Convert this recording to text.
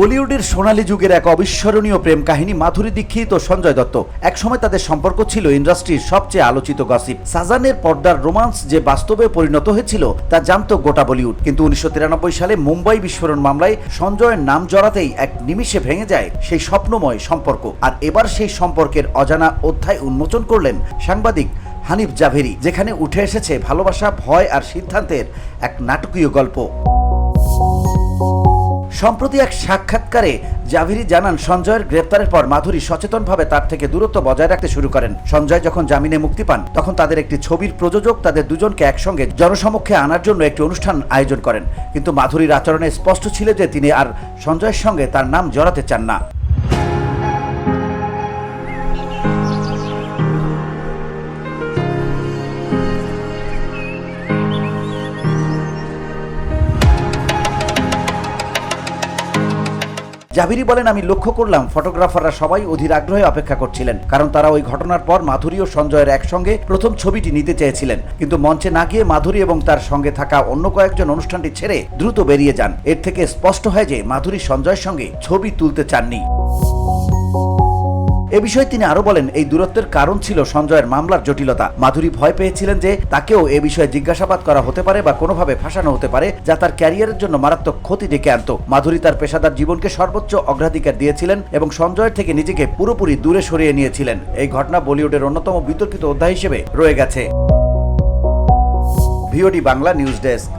বলিউডের সোনালী যুগের এক অবিস্মরণীয় প্রেম কাহিনী মাধুরী দীক্ষিত ও সঞ্জয় দত্ত। একসময় তাদের সম্পর্ক ছিল ইন্ডাস্ট্রির সবচেয়ে আলোচিত গসিপ। সাজানের পর্দার রোমান্স যে বাস্তবে পরিণত হয়েছিল, তা জানত গোটা বলিউড। কিন্তু উনিশশো তিরানব্বই সালে মুম্বাই বিস্ফোরণ মামলায় সঞ্জয়ের নাম জড়াতেই এক নিমিষে ভেঙে যায় সেই স্বপ্নময় সম্পর্ক। আর এবার সেই সম্পর্কের অজানা অধ্যায় উন্মোচন করলেন সাংবাদিক হানিফ জাভেরি, যেখানে উঠে এসেছে ভালোবাসা, ভয় আর সিদ্ধান্তের এক নাটকীয় গল্প। সম্প্রতি এক সাক্ষাৎকারে জাভিরি জানান, সঞ্জয়ের গ্রেপ্তারের পর মাধুরী সচেতনভাবে তার থেকে দূরত্ব বজায় রাখতে শুরু করেন। সঞ্জয় যখন জামিনে মুক্তি পান, তখন তাদের একটি ছবির প্রযোজক তাদের দুজনকে একসঙ্গে জনসমক্ষে আনার জন্য একটি অনুষ্ঠান আয়োজন করেন। কিন্তু মাধুরীর আচরণে স্পষ্ট ছিল যে তিনি আর সঞ্জয়ের সঙ্গে তার নাম জড়াতে চান না। জাভিরি বলেন, আমি লক্ষ্য করলাম, ফটোগ্রাফাররা সবাই অধীর আগ্রহে অপেক্ষা করছিলেন, কারণ তারা ওই ঘটনার পর মাধুরী ও সঞ্জয়ের একসঙ্গে প্রথম ছবিটি নিতে চেয়েছিলেন। কিন্তু মঞ্চে না গিয়ে মাধুরী এবং তার সঙ্গে থাকা অন্য কয়েকজন অনুষ্ঠানটি ছেড়ে দ্রুত বেরিয়ে যান। এর থেকে স্পষ্ট হয় যে, মাধুরী সঞ্জয়ের সঙ্গে ছবি তুলতে চাননি। এ বিষয়ে তিনি আরও বলেন, এই দূরত্বের কারণ ছিল সঞ্জয়ের মামলার জটিলতা। মাধুরী ভয় পেয়েছিলেন যে তাকেও এ বিষয়ে জিজ্ঞাসাবাদ করা হতে পারে বা কোনোভাবে ফাঁসানো হতে পারে, যা তার ক্যারিয়ারের জন্য মারাত্মক ক্ষতি ডেকে আনত। মাধুরী তার পেশাদার জীবনকে সর্বোচ্চ অগ্রাধিকার দিয়েছিলেন এবং সঞ্জয়ের থেকে নিজেকে পুরোপুরি দূরে সরিয়ে নিয়েছিলেন। এই ঘটনা বলিউডের অন্যতম বিতর্কিত অধ্যায় হিসেবে রয়ে গেছে। VOD Bangla news desk.